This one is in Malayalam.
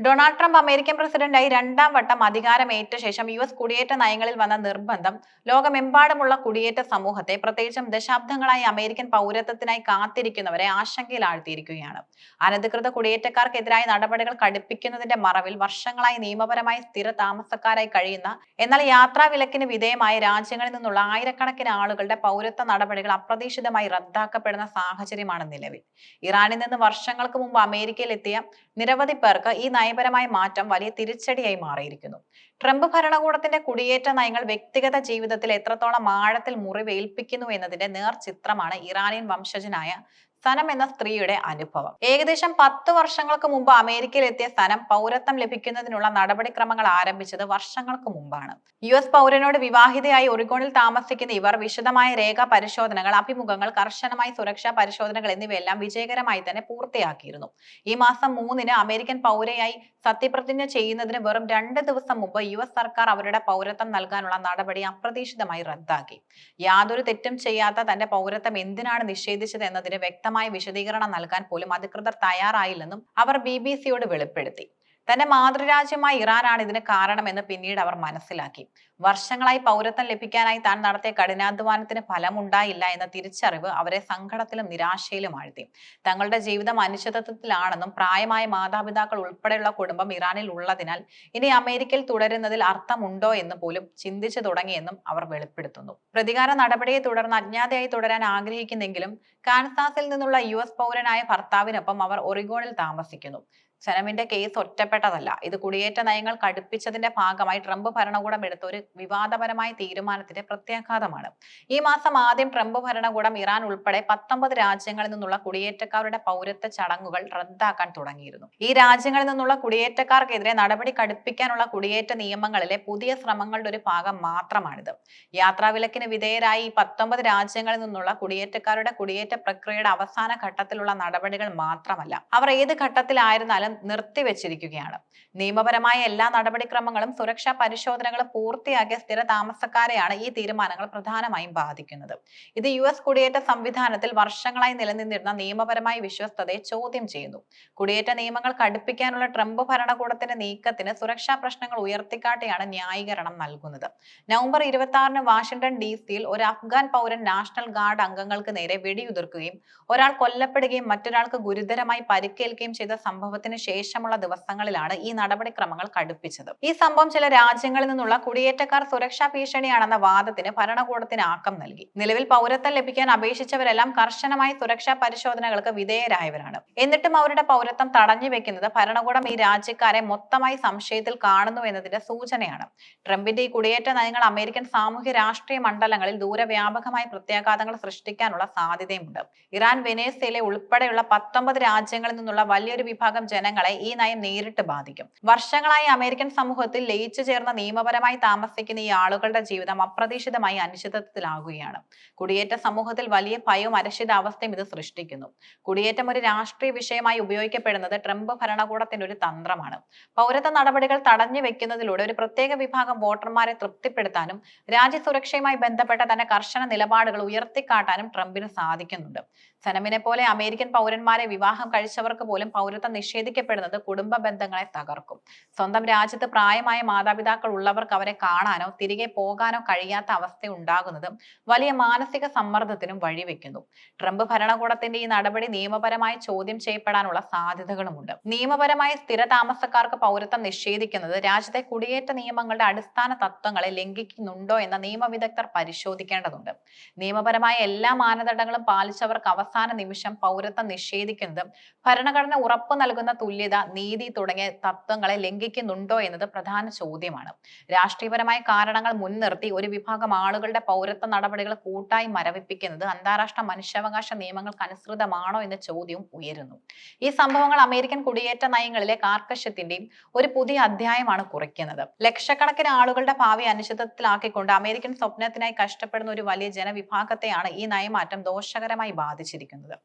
ഡൊണാൾഡ് ട്രംപ് അമേരിക്കൻ പ്രസിഡന്റായി രണ്ടാം വട്ടം അധികാരമേറ്റ ശേഷം യു എസ് കുടിയേറ്റ നയങ്ങളിൽ വന്ന നിർബന്ധം ലോകമെമ്പാടുമുള്ള കുടിയേറ്റ സമൂഹത്തെ പ്രത്യേകിച്ചും ദശാബ്ദങ്ങളായി അമേരിക്കൻ പൗരത്വത്തിനായി കാത്തിരിക്കുന്നവരെ ആശങ്കയിലാഴ്ത്തിയിരിക്കുകയാണ്. അനധികൃത കുടിയേറ്റക്കാർക്കെതിരായ നടപടികൾ കടുപ്പിക്കുന്നതിന്റെ മറവിൽ വർഷങ്ങളായി നിയമപരമായി സ്ഥിര താമസക്കാരായി കഴിയുന്ന എന്നാൽ യാത്രാ വിലക്കിന് വിധേയമായ രാജ്യങ്ങളിൽ നിന്നുള്ള ആയിരക്കണക്കിന് ആളുകളുടെ പൗരത്വ നടപടികൾ അപ്രതീക്ഷിതമായി റദ്ദാക്കപ്പെടുന്ന സാഹചര്യമാണ് നിലവിൽ. ഇറാനിൽ നിന്ന് വർഷങ്ങൾക്ക് മുമ്പ് അമേരിക്കയിൽ എത്തിയ നിരവധി പേർക്ക് ഈ നയപരമായ മാറ്റം വലിയ തിരിച്ചടിയായി മാറിയിരിക്കുന്നു. ട്രംപ് ഭരണകൂടത്തിന്റെ കുടിയേറ്റ നയങ്ങൾ വ്യക്തിഗത ജീവിതത്തിൽ എത്രത്തോളം ആഴത്തിൽ മുറിവേൽപ്പിക്കുന്നു എന്നതിന്റെ നേർചിത്രമാണ് ഇറാനിയൻ വംശജനായ സനം എന്ന സ്ത്രീയുടെ അനുഭവം. ഏകദേശം പത്ത് വർഷങ്ങൾക്ക് മുമ്പ് അമേരിക്കയിൽ എത്തിയ സനം പൗരത്വം ലഭിക്കുന്നതിനുള്ള നടപടിക്രമങ്ങൾ ആരംഭിച്ചത് വർഷങ്ങൾക്ക് മുമ്പാണ്. യു എസ് പൗരനോട് വിവാഹിതയായി ഒറിഗോണിൽ താമസിക്കുന്ന ഇവർ വിശദമായ രേഖാ പരിശോധനകൾ അഭിമുഖങ്ങൾ കർശനമായ സുരക്ഷാ പരിശോധനകൾ എന്നിവയെല്ലാം വിജയകരമായി തന്നെ പൂർത്തിയാക്കിയിരുന്നു. ഈ മാസം മൂന്നിന് അമേരിക്കൻ പൗരയായി സത്യപ്രതിജ്ഞ ചെയ്യുന്നതിന് വെറും രണ്ട് ദിവസം മുമ്പ് യു എസ് സർക്കാർ അവരുടെ പൗരത്വം നൽകാനുള്ള നടപടി അപ്രതീക്ഷിതമായി റദ്ദാക്കി. യാതൊരു തെറ്റും ചെയ്യാത്ത തന്റെ പൗരത്വം എന്തിനാണ് നിഷേധിച്ചത് എന്നതിന് വ്യക്തമായ വിശദീകരണം നൽകാൻ പോലും അധികൃതർ തയ്യാറായില്ലെന്നും അവർ ബി വെളിപ്പെടുത്തി. തന്റെ മാതൃരാജ്യമായ ഇറാനാണ് ഇതിന് കാരണമെന്ന് പിന്നീട് അവർ മനസ്സിലാക്കി. വർഷങ്ങളായി പൗരത്വം ലഭിക്കാനായി താൻ നടത്തിയ കഠിനാധ്വാനത്തിന് ഫലമുണ്ടായില്ല എന്ന തിരിച്ചറിവ് അവരെ സങ്കടത്തിലും നിരാശയിലും ആഴ്ത്തി. തങ്ങളുടെ ജീവിതം അനിശ്ചിതത്വത്തിലാണെന്നും പ്രായമായ മാതാപിതാക്കൾ ഉൾപ്പെടെയുള്ള കുടുംബം ഇറാനിൽ ഉള്ളതിനാൽ ഇനി അമേരിക്കയിൽ തുടരുന്നതിൽ അർത്ഥമുണ്ടോ എന്ന് പോലും ചിന്തിച്ചു തുടങ്ങിയെന്നും അവർ വെളിപ്പെടുത്തുന്നു. പ്രതികാര നടപടിയെ തുടർന്ന് അജ്ഞാതയായി തുടരാൻ ആഗ്രഹിക്കുന്നെങ്കിലും കാൻസാസിൽ നിന്നുള്ള യു എസ് പൗരനായ ഭർത്താവിനൊപ്പം അവർ ഒറിഗോണിൽ താമസിക്കുന്നു. സനമിന്റെ കേസ് ഒറ്റപ്പെട്ടതല്ല. ഇത് കുടിയേറ്റ നയങ്ങൾ കടുപ്പിച്ചതിന്റെ ഭാഗമായി ട്രംപ് ഭരണകൂടം എടുത്ത ഒരു വിവാദപരമായ തീരുമാനത്തിന്റെ പ്രത്യാഘാതമാണ്. ഈ മാസം ആദ്യം ട്രംപ് ഭരണകൂടം ഇറാൻ ഉൾപ്പെടെ പത്തൊമ്പത് രാജ്യങ്ങളിൽ നിന്നുള്ള കുടിയേറ്റക്കാരുടെ പൗരത്വ ചടങ്ങുകൾ റദ്ദാക്കാൻ തുടങ്ങിയിരുന്നു. ഈ രാജ്യങ്ങളിൽ നിന്നുള്ള കുടിയേറ്റക്കാർക്കെതിരെ നടപടി കടുപ്പിക്കാനുള്ള കുടിയേറ്റ നിയമങ്ങളിലെ പുതിയ ശ്രമങ്ങളുടെ ഒരു ഭാഗം മാത്രമാണിത്. യാത്രാവിലക്കിന് വിധേയരായി ഈ പത്തൊമ്പത് രാജ്യങ്ങളിൽ നിന്നുള്ള കുടിയേറ്റക്കാരുടെ കുടിയേറ്റ പ്രക്രിയയുടെ അവസാന ഘട്ടത്തിലുള്ള നടപടികൾ മാത്രമല്ല. അവർ ഏത് ഘട്ടത്തിലായിരുന്നാലും നിർത്തിവെച്ചിരിക്കുകയാണ്. നിയമപരമായ എല്ലാ നടപടിക്രമങ്ങളും സുരക്ഷാ പരിശോധനകളും പൂർത്തിയാക്കിയ സ്ഥിര താമസക്കാരെയാണ് ഈ തീരുമാനങ്ങൾ പ്രധാനമായും ബാധിക്കുന്നത്. ഇത് യു എസ് കുടിയേറ്റ സംവിധാനത്തിൽ വർഷങ്ങളായി നിലനിന്നിരുന്ന നിയമപരമായ വിശ്വസ്തതയെ ചോദ്യം ചെയ്യുന്നു. കുടിയേറ്റ നിയമങ്ങൾ കടുപ്പിക്കാനുള്ള ട്രംപ് ഭരണകൂടത്തിന്റെ നീക്കത്തിന് സുരക്ഷാ പ്രശ്നങ്ങൾ ഉയർത്തിക്കാട്ടിയാണ് ന്യായീകരണം നൽകുന്നത്. നവംബർ ഇരുപത്തി ആറിന് വാഷിംഗ്ടൺ ഡി സിയിൽ ഒരു അഫ്ഗാൻ പൗരൻ നാഷണൽ ഗാർഡ് അംഗങ്ങൾക്ക് നേരെ വെടിയുതിർക്കുകയും ഒരാൾ കൊല്ലപ്പെടുകയും മറ്റൊരാൾക്ക് ഗുരുതരമായി പരിക്കേൽക്കുകയും ചെയ്ത സംഭവത്തിന് ശേഷമുള്ള ദിവസങ്ങളിലാണ് ഈ നടപടിക്രമങ്ങൾ കടുപ്പിച്ചത്. ഈ സംഭവം ചില രാജ്യങ്ങളിൽ നിന്നുള്ള കുടിയേറ്റക്കാർ സുരക്ഷാ ഭീഷണിയാണെന്ന വാദത്തിന് ഭരണകൂടത്തിന് ആക്കം നൽകി. നിലവിൽ പൗരത്വം ലഭിക്കാൻ അപേക്ഷിച്ചവരെല്ലാം കർശനമായി സുരക്ഷാ പരിശോധനകൾക്ക് വിധേയരായവരാണ്. എന്നിട്ടും അവരുടെ പൗരത്വം തടഞ്ഞു വെക്കുന്നത് ഭരണകൂടം ഈ രാജ്യക്കാരെ മൊത്തമായി സംശയത്തിൽ കാണുന്നു എന്നതിന്റെ സൂചനയാണ്. ട്രംപിന്റെ ഈ കുടിയേറ്റ നയങ്ങൾ അമേരിക്കൻ സാമൂഹ്യ രാഷ്ട്രീയ മണ്ഡലങ്ങളിൽ ദൂരവ്യാപകമായ പ്രത്യാഘാതങ്ങൾ സൃഷ്ടിക്കാനുള്ള സാധ്യതയുമുണ്ട്. ഇറാൻ വെനേസ്വേല ഉൾപ്പെടെയുള്ള പത്തൊമ്പത് രാജ്യങ്ങളിൽ നിന്നുള്ള വലിയൊരു വിഭാഗം ജനങ്ങളെ ഈ നയം നേരിട്ട് ബാധിക്കും. വർഷങ്ങളായി അമേരിക്കൻ സമൂഹത്തിൽ ലയിച്ചു ചേർന്ന നിയമപരമായി താമസിക്കുന്ന ഈ ആളുകളുടെ ജീവിതം അപ്രതീക്ഷിതമായി അനിശ്ചിതത്വത്തിലാകുകയാണ്. കുടിയേറ്റ സമൂഹത്തിൽ വലിയ ഭയവും അരക്ഷിതാവസ്ഥയും ഇത് സൃഷ്ടിക്കുന്നു. കുടിയേറ്റം ഒരു രാഷ്ട്രീയ വിഷയമായി ഉപയോഗിക്കപ്പെടുന്നത് ട്രംപ് ഭരണകൂടത്തിന്റെ ഒരു തന്ത്രമാണ്. പൗരത്വ നടപടികൾ തടഞ്ഞു വെക്കുന്നതിലൂടെ ഒരു പ്രത്യേക വിഭാഗം വോട്ടർമാരെ തൃപ്തിപ്പെടുത്താനും രാജ്യസുരക്ഷയുമായി ബന്ധപ്പെട്ട തന്റെ കർശന നിലപാടുകൾ ഉയർത്തിക്കാട്ടാനും ട്രംപിന് സാധിക്കുന്നുണ്ട്. സനമിനെ പോലെ അമേരിക്കൻ പൗരന്മാരെ വിവാഹം കഴിച്ചവർക്ക് പോലും പൗരത്വം നിഷേധിക്കപ്പെടുന്നത് കുടുംബ ബന്ധങ്ങളെ തകർക്കും. സ്വന്തം രാജ്യത്ത് പ്രായമായ മാതാപിതാക്കൾ ഉള്ളവർക്ക് അവരെ കാണാനോ തിരികെ പോകാനോ കഴിയാത്ത അവസ്ഥ ഉണ്ടാകുന്നതും വലിയ മാനസിക സമ്മർദ്ദത്തിനും വഴിവെക്കുന്നു. ട്രംപ് ഭരണകൂടത്തിന്റെ ഈ നടപടി നിയമപരമായി ചോദ്യം ചെയ്യപ്പെടാനുള്ള സാധ്യതകളുമുണ്ട്. നിയമപരമായി സ്ഥിര താമസക്കാർക്ക് പൗരത്വം നിഷേധിക്കുന്നത് രാജ്യത്തെ കുടിയേറ്റ നിയമങ്ങളുടെ അടിസ്ഥാന തത്വങ്ങളെ ലംഘിക്കുന്നുണ്ടോ എന്ന നിയമവിദഗ്ധർ പരിശോധിക്കേണ്ടതുണ്ട്. നിയമപരമായ എല്ലാ മാനദണ്ഡങ്ങളും പാലിച്ചവർക്ക് അവസാന നിമിഷം പൗരത്വം നിഷേധിക്കുന്നതും ഭരണഘടന ഉറപ്പു നൽകുന്ന തുല്യത നീതി തുടങ്ങിയ തത്വങ്ങളെ ലംഘിക്കുന്നുണ്ടോ എന്നത് പ്രധാന ചോദ്യമാണ്. രാഷ്ട്രീയപരമായ കാരണങ്ങൾ മുൻനിർത്തി ഒരു വിഭാഗം ആളുകളുടെ പൗരത്വ നടപടികൾ കൂട്ടായി മരവിപ്പിക്കുന്നത് അന്താരാഷ്ട്ര മനുഷ്യാവകാശ നിയമങ്ങൾക്ക് അനുസൃതമാണോ എന്ന ചോദ്യവും ഉയരുന്നു. ഈ സംഭവങ്ങൾ അമേരിക്കൻ കുടിയേറ്റ നയങ്ങളിലെ കാർക്കശ്യത്തിന്റെയും ഒരു പുതിയ അധ്യായമാണ് കുറിക്കുന്നത്. ലക്ഷക്കണക്കിന് ആളുകളുടെ ഭാവി അനിശ്ചിതത്വത്തിലാക്കിക്കൊണ്ട് അമേരിക്കൻ സ്വപ്നത്തിനായി കഷ്ടപ്പെടുന്ന ഒരു വലിയ ജനവിഭാഗത്തെയാണ് ഈ നയമാറ്റം ദോഷകരമായി ബാധിച്ചിരിക്കുന്നത്.